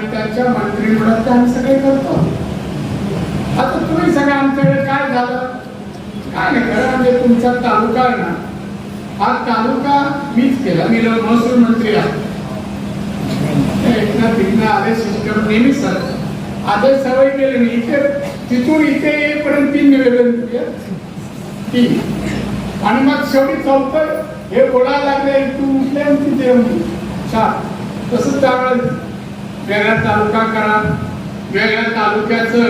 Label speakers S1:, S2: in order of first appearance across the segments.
S1: आणि त्यांच्या मंत्रिमंडळात आम्ही सगळे करतो. आता तुम्ही सगळं आमच्याकडे काय झालं? काय नाही खरं म्हणजे तुमचा तालुका आहे ना हा तालुका मीच केला. मी महसूल मंत्री आहे. एकनाथ बिगना आले सिस्टम नेहमी सर. आदेश सवय केले मी. इथे तिथून इथे येईपर्यंत तीन निवेदन तीन. आणि मग शेवटी चौथं हे बोलायला लागले तू उठले तिथे येऊन छान. तसंच त्यावेळेस वेगळा तालुका करा वेगळ्या तालुक्याचं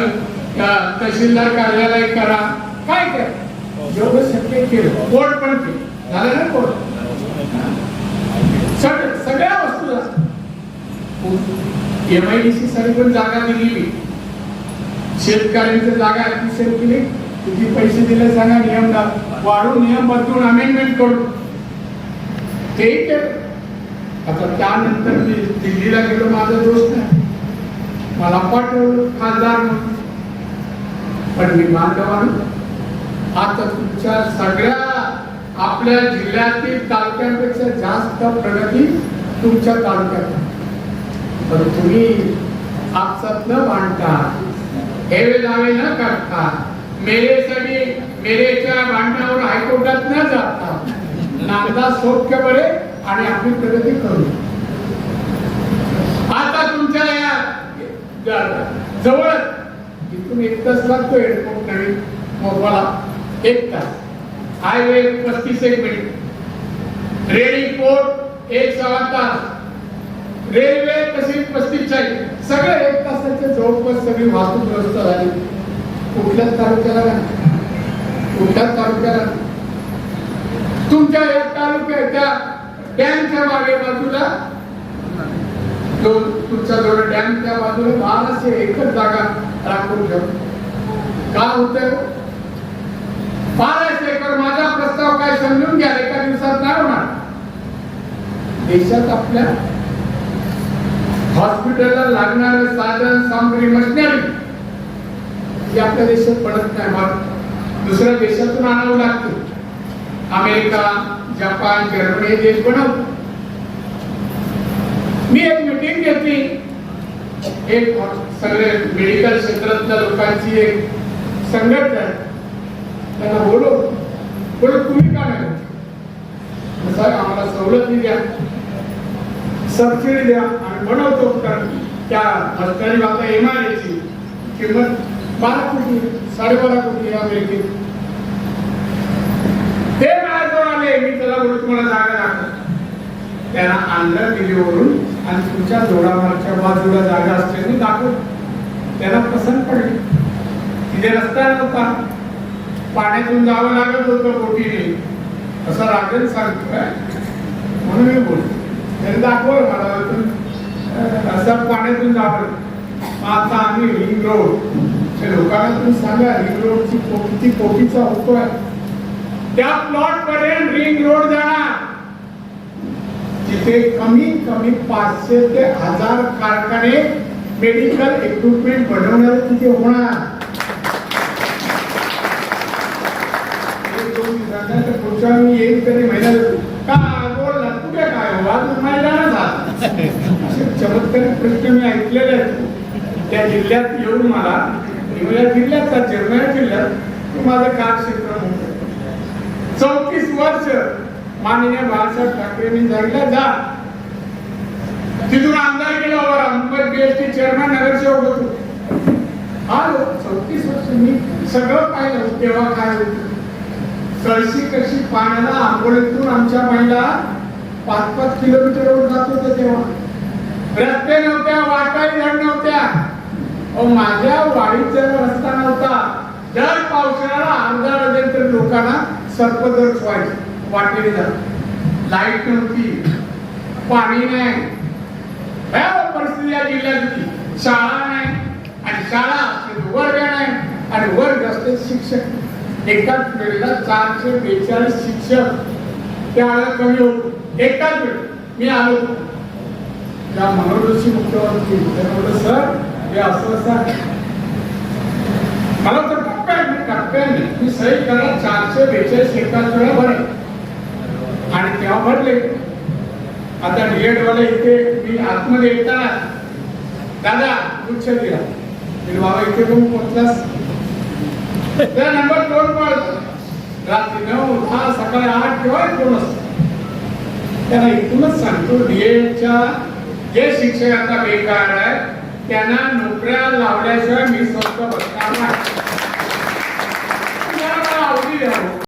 S1: तहसीलदार कार्यालय करा. काय करा? जेवढं शक्य केलं कोर्ट पण केलं. झालं ना कोर्ट सगळ्या वस्तू एम आय डी सी साठी पण जागा दिलेली. शेतकऱ्यांची जागा अतिशय केली. किती पैसे दिले सांगा नियम वाढून वाढवून नियम बदलून अमेंडमेंट करू. ते आता त्यानंतर मी दिल्लीला गेलो माझा दोस्त मला पाठवलं खासदार म्हणून. पण मी बांधवानं आता तुमच्या सगळ्या आपल्या जिल्ह्यातील तालुक्यांपेक्षा जास्त प्रगती तुमच्या तालुक्यात पण तुम्ही आपसात न मांडता हेवे दावे न करता मेरेसाठी मेरेच्या भांडणावर हायकोर्टात न जाता नांदा सौख्य बरे आणि आपली प्रगती करू आता तुमच्या या ज- जवळ. इथून एक तास लागतो एअरपोर्ट नवीन मोबाला एक तास. हायवे पस्तीस एक मिनिट. रेडी पोर्ट एक सव्वा तास. रेल्वे तसेच पस्तीस चाळीस सगळे एक तासाच्या जवळपास सगळी वाहतूक व्यवस्था झाली. कुठल्याच तालुक्याला नाही. कुठल्याच तालुक्याला तुमच्या या तालुक्याच्या डॅमच्या मागे बाजूला जो तुमचा जवळ डॅमच्या बाजूने बाराशे एकच जागा राखून ठेव. का होत बाराशे एकर माझा प्रस्ताव काय समजून घ्या एका दिवसात नाही होणार. देशात आपल्या हॉस्पिटलला लागणारे साधन सामग्री मशिनरी ही आपल्या देशात पडत नाही. मग दुसऱ्या देशातून आणावं लागतं. अमेरिका जपान जर्मनी हे देश बनवतो. मी एक मीटिंग घेतली. एक सगळे मेडिकल क्षेत्रातल्या लोकांची एक संघटना त्यांना बोलो बोलो तुम्ही काय नाही आम्हाला सवलती द्या. सबसिडी द्या. आणि बनवतो कारण त्या हॉस्पिटल बाबा एम आर ची किंमत बारा कोटी साडेबारा कोटी अमेरिकेत. ते माझ्याजवळ आले. मी त्याला बोलू तुम्हाला जागा दाखव. त्यांना आंध्र दिल्लीवरून आणि तुमच्या जोडावरच्या बाजूला जागा असल्याने दाखव त्यांना पसंत पडली. तिथे रस्ता नव्हता. पाण्यातून जावं लागत होतं बोटीने. असं राजन सांगतोय. म्हणून मी बोलतो. त्यांनी दाखवलं मला असं पाण्यातून जावं आता आम्ही रिंग रोड त्या लोकांना तुम्ही सांगा रिंग रोडची को- किती कोटीचा होतोय? त्या प्लॉट पर्यंत रिंग रोड जाणार. तिथे कमीत कमी पाचशे ते हजार कारखाने मेडिकल इक्विपमेंट बनवणार तिथे होणार. तर पुढच्या मी येईल तरी महिन्यात का बोल ना कुठे काय? वाद आज असे चमत्कारिक प्रश्न मी ऐकलेले आहेत. त्या जिल्ह्यात येऊन मला हिमालय जिल्ह्यात का जिल्ह्यात माझं कार्यक्षेत्र म्हणतो चौतीस वर्ष माननीय बाळासाहेब ठाकरेंनी सांगितलं जा. तिथून आमदार केला वर मुंबई बीएसटी चेअरमॅन नगरसेवक होतो. आलो. चौतीस वर्ष मी सगळं पाहिलं तेव्हा काय होतं? कळशी कशी पाण्याला आंघोळीतून आमच्या महिला पाच पाच किलोमीटरवर जात होत्या तेव्हा. रस्ते नव्हत्या वाटाही धड नव्हत्या. अहो, माझ्या वाडीत जर रस्ता नव्हता दर पावसाळ्याला आमदार डझन तर लोकांना सर्पदर्श व्हायचे. वाटेने जात लाइट नव्हती पाणी नाही. भयावह परिस्थिती या जिल्ह्यात होती. शाळा नाही. आणि शाळा असते वर्ग नाही. आणि वर्ग असते शिक्षक. एकाच वेळेला चारशे बेचाळीस शिक्षक त्यावेळेला कमी होतो एकाच वेळ. मी आलो त्या मनोरची मुख्यमंत्री म्हणलं म्हटलं सर हे असं असं मला तर टप्प्याने टप्प्याने मी सही करा चारशे बेचाळीस एकाच वेळा भरे आणि तेव्हा म्हटले आता डीएड वाले इथे मी आतमध्ये येताना दादा गुच्छ दिला. बाबा इथे कोण पोहोचलास? त्या नंबर दोन कॉल रात्री नऊ दहा सकाळी आठ किंवा दोन असत त्यांना इथूनच सांगतो डीएडच्या जे शिक्षक आता बेकार आहेत त्यांना नोकऱ्या लावल्याशिवाय मी स्वतः बसणार नाही. आवडी द्यावं?